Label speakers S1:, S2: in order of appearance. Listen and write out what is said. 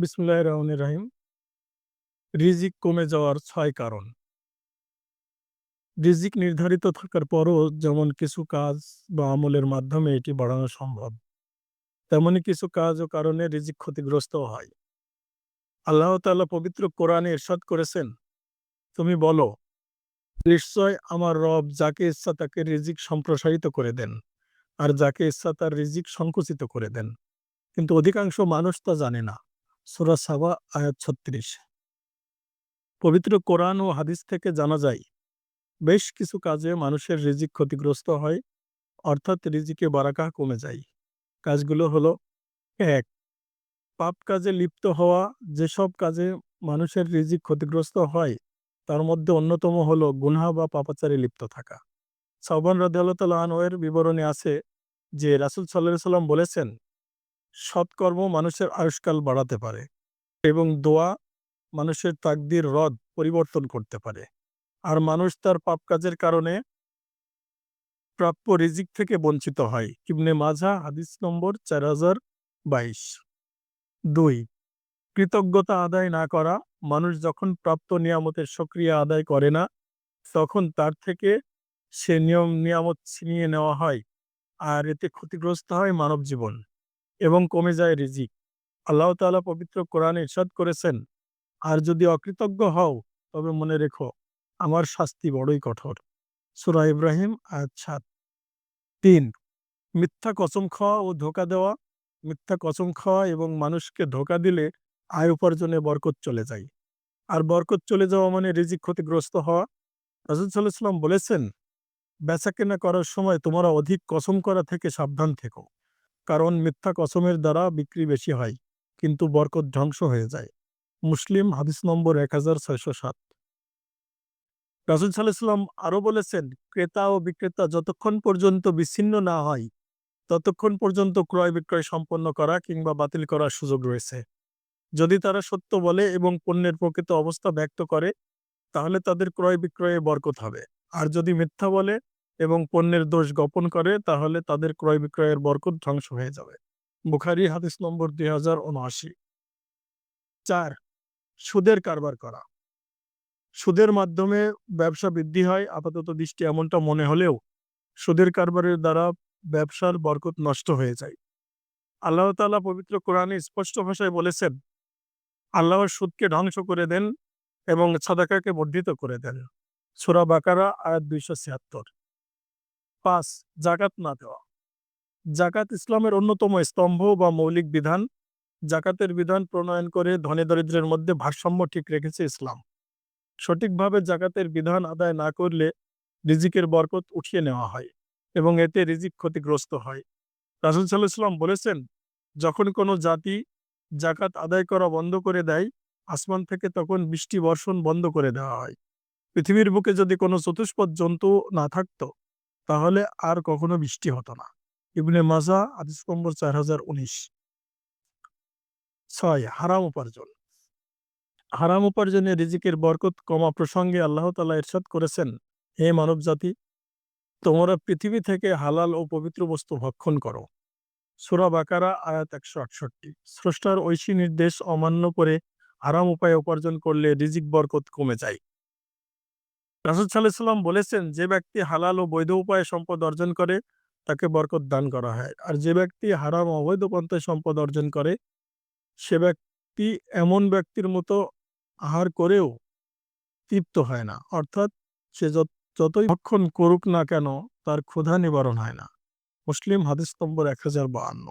S1: বিসমুল্লাহ রহমান রাহিম। রিজিক কমে যাওয়ার ছয় কারণ। রিজিক নির্ধারিত থাকার পরও যেমন কিছু কাজ বা আমলের মাধ্যমে এটি বাড়ানো সম্ভব, তেমনি কিছু কাজ ও কারণে রিজিক ক্ষতিগ্রস্ত হয়। আল্লাহ তাআলা পবিত্র কোরআনে ইরশাদ করেছেন, তুমি বলো, নিশ্চয় আমার রব যাকে ইচ্ছা তাকে রিজিক সম্প্রসারিত করে দেন, আর যাকে ইচ্ছা তার রিজিক সংকুচিত করে দেন। কিন্তু অধিকাংশ মানুষ তা জানে না। সুরা সাবা, আয়াত ছত্রিশ। পবিত্র কোরআন ও হাদিস থেকে জানা যায়, বেশ কিছু কাজে মানুষের রিজিক ক্ষতিগ্রস্ত হয়, অর্থাৎ রিজিকে বারাকা কমে যায়। কাজগুলো হলো, এক, পাপ কাজে লিপ্ত হওয়া। যেসব কাজে মানুষের রিজিক ক্ষতিগ্রস্ত হয়, তার মধ্যে অন্যতম হলো গুনহা বা পাপাচারে লিপ্ত থাকা। সাহবান রাদিয়াল্লাহ আনয়ের বিবরণে আছে যে রাসুল সাল্লাহ সাল্লাম বলেছেন সৎকর্ম মানুষের আয়ুষ্কাল বাড়াতে পারে এবং দোয়া মানুষের তাকদির, রদ পরিবর্তন করতে পারে। আর মানুষ তার পাপ কাজের কারণে প্রাপ্য রিজিক থেকে বঞ্চিত হয়। কিবনে মাঝা হাদিস নম্বর চার হাজার বাইশ। দুই, কৃতজ্ঞতা আদায় না করা। মানুষ যখন প্রাপ্ত নিয়ামতের সক্রিয় আদায় করে না, তখন তার থেকে সে নিয়ম, নিয়ামত ছিনিয়ে নেওয়া হয়। আর এতে ক্ষতিগ্রস্ত হয় মানব জীবন এবং কমে যায় রিজিক। আল্লাহ তাআলা পবিত্র কোরআন ইরশাদ করেছেন, আর যদি অকৃতজ্ঞ হও, তবে মনে রেখো, আমার শাস্তি বড়ই কঠোর। সুরা ইব্রাহিম, আয়াত তিন, মিথ্যা কসম খাওয়া ও ধোকা দেওয়া। মিথ্যা কসম খাওয়া এবং মানুষকে ধোকা দিলে আয় উপার্জনে বরকত চলে যায়। আর বরকত চলে যাওয়া মানে রিজিক ক্ষতিগ্রস্ত হওয়া। রাজুল সাল্লাহ বলেছেন বেচা কেনা করার সময় তোমরা অধিক কসম করা থেকে সাবধান থেকো। কারণ মিথ্যা কসমের দ্বারা বিক্রি বেশি হয়, কিন্তু বরকত ধ্বংস হয়ে যায়। মুসলিম হাদিস নম্বর এক হাজার ছয়শো সাত। রাসুল সাল্লাহাম আরও বলেছেন, ক্রেতা ও বিক্রেতা যতক্ষণ পর্যন্ত বিচ্ছিন্ন না হয়, ততক্ষণ পর্যন্ত ক্রয় বিক্রয় সম্পন্ন করা কিংবা বাতিল করার সুযোগ রয়েছে। যদি তারা সত্য বলে এবং পণ্যের প্রকৃত অবস্থা ব্যক্ত করে, তাহলে তাদের ক্রয় বিক্রয়ে বরকত হবে। আর যদি মিথ্যা বলে এবং পণ্যের দোষ গোপন করে, তাহলে তাদের ক্রয় বিক্রয়ের বরকত ধ্বংস হয়ে যাবে। বুখারি হাদিস নম্বর দুই হাজার উনআশি। চার, সুদের কারবার করা। সুদের মাধ্যমে ব্যবসা বৃদ্ধি হয়, আপাতত দৃষ্টি এমনটা মনে হলেও সুদের কারবারের দ্বারা ব্যবসার বরকত নষ্ট হয়ে যায়। আল্লাহ তালা পবিত্র কোরআনে স্পষ্ট ভাষায় বলেছেন আল্লাহর সুদকে ধ্বংস করে দেন এবং সাদাকাকে বর্ধিত করে দেন। সুরা বাকারা, আয়াত দুইশো ছিয়াত্তর। পাঁচ জাকাত না দেওয়া। জাকাত ইসলামের অন্যতম স্তম্ভ বা মৌলিক বিধান। জাকাতের বিধান প্রণয়ন করে ধনী দরিদ্রের মধ্যে ভারসাম্য ঠিক রেখেছে ইসলাম। সঠিকভাবে জাকাতের বিধান আদায় না করলে রিজিকের বরকত উঠিয়ে নেওয়া হয় এবং এতে রিজিক ক্ষতিগ্রস্ত হয়। রাসুল সাল্লাহ ইসলাম বলেছেন, যখন কোনো জাতি জাকাত আদায় করা বন্ধ করে দেয়, আসমান থেকে তখন বৃষ্টি বর্ষণ বন্ধ করে দেওয়া হয়। পৃথিবীর বুকে যদি কোনো চতুষ্পদ জন্তু না থাকতো তাহলে আর কখনো বৃষ্টি হতো না। ইবনে মাজা আদিস নম্বর চার হাজার উনিশ। ছয়, হারাম উপার্জন। হারাম উপার্জনে রিজিকের বরকত কমা প্রসঙ্গে আল্লাহ তালা ইরশাদ করেছেন, হে মানব জাতি তোমরা পৃথিবী থেকে হালাল ও পবিত্র বস্তু ভক্ষণ করো। সুরা বাকারা, আয়াত একশো আটষট্টি। স্রষ্টার ঐশী নির্দেশ অমান্য করে হারাম উপায়ে উপার্জন করলে রিজিক বরকত কমে যায়। রাসুল সাল্লাহ বলেছেন, যে ব্যক্তি হালাল ও বৈধ উপায়ে সম্পদ অর্জন করে, তাকে বরকত দান করা হয়। আর যে ব্যক্তি হারাম অবৈধ পন্থায় সম্পদ অর্জন করে, সে ব্যক্তি এমন ব্যক্তির মতো আহার করেও তৃপ্ত হয় না। অর্থাৎ সে যতই ভক্ষণ করুক না কেন, তার ক্ষুধা নিবারণ হয় না। মুসলিম হাদিস নম্বর এক হাজার বাহান্ন